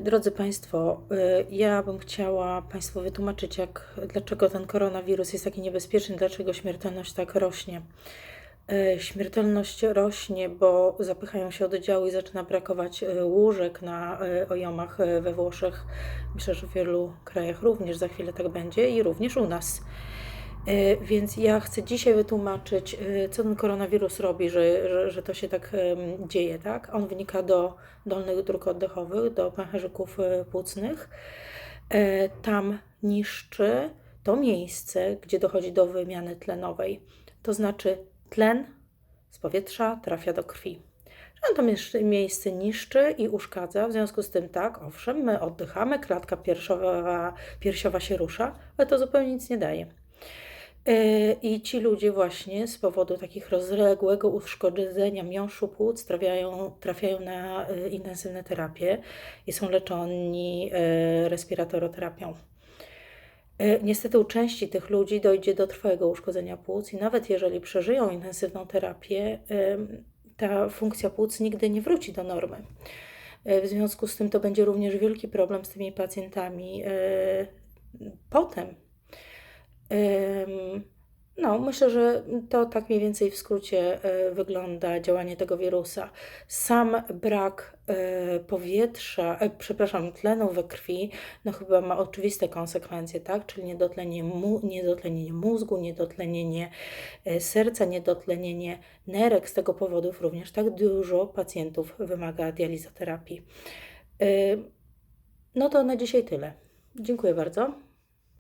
Drodzy Państwo, y, ja bym chciała Państwu wytłumaczyć, jak, dlaczego ten koronawirus jest taki niebezpieczny, dlaczego śmiertelność tak rośnie. Y, Śmiertelność rośnie, bo zapychają się oddziały i zaczyna brakować y, łóżek na ojomach we Włoszech. Myślę, że w wielu krajach również za chwilę tak będzie i również u nas. Y, Więc ja chcę dzisiaj wytłumaczyć, y, co ten koronawirus robi, że, że, że to się tak dzieje, tak? On wynika do dolnych dróg oddechowych, do pęcherzyków y, płucnych. Tam niszczy to miejsce, gdzie dochodzi do wymiany tlenowej. To znaczy tlen z powietrza trafia do krwi. On to miejsce niszczy i uszkadza, w związku z tym tak, owszem, my oddychamy, klatka piersiowa, piersiowa się rusza, ale to zupełnie nic nie daje. E, I ci ludzie właśnie z powodu takich rozległego uszkodzenia miąższu płuc trafiają, trafiają na e, intensywne terapie i są leczeni respiratoroterapia. E, Niestety u części tych ludzi dojdzie do trwałego uszkodzenia płuc i nawet jeżeli przeżyją intensywną terapię, ta funkcja płuc nigdy nie wróci do normy. W związku z tym to będzie również wielki problem z tymi pacjentami potem. No, myślę, że to tak mniej więcej w skrócie e, wygląda działanie tego wirusa. Sam brak e, powietrza, e, przepraszam, tlenu we krwi, no chyba ma oczywiste konsekwencje, tak? Czyli niedotlenienie, mu, niedotlenienie mózgu, niedotlenienie serca, niedotlenienie nerek. Z tego powodów również tak dużo pacjentów wymaga dializoterapii. No to na dzisiaj tyle. Dziękuję bardzo.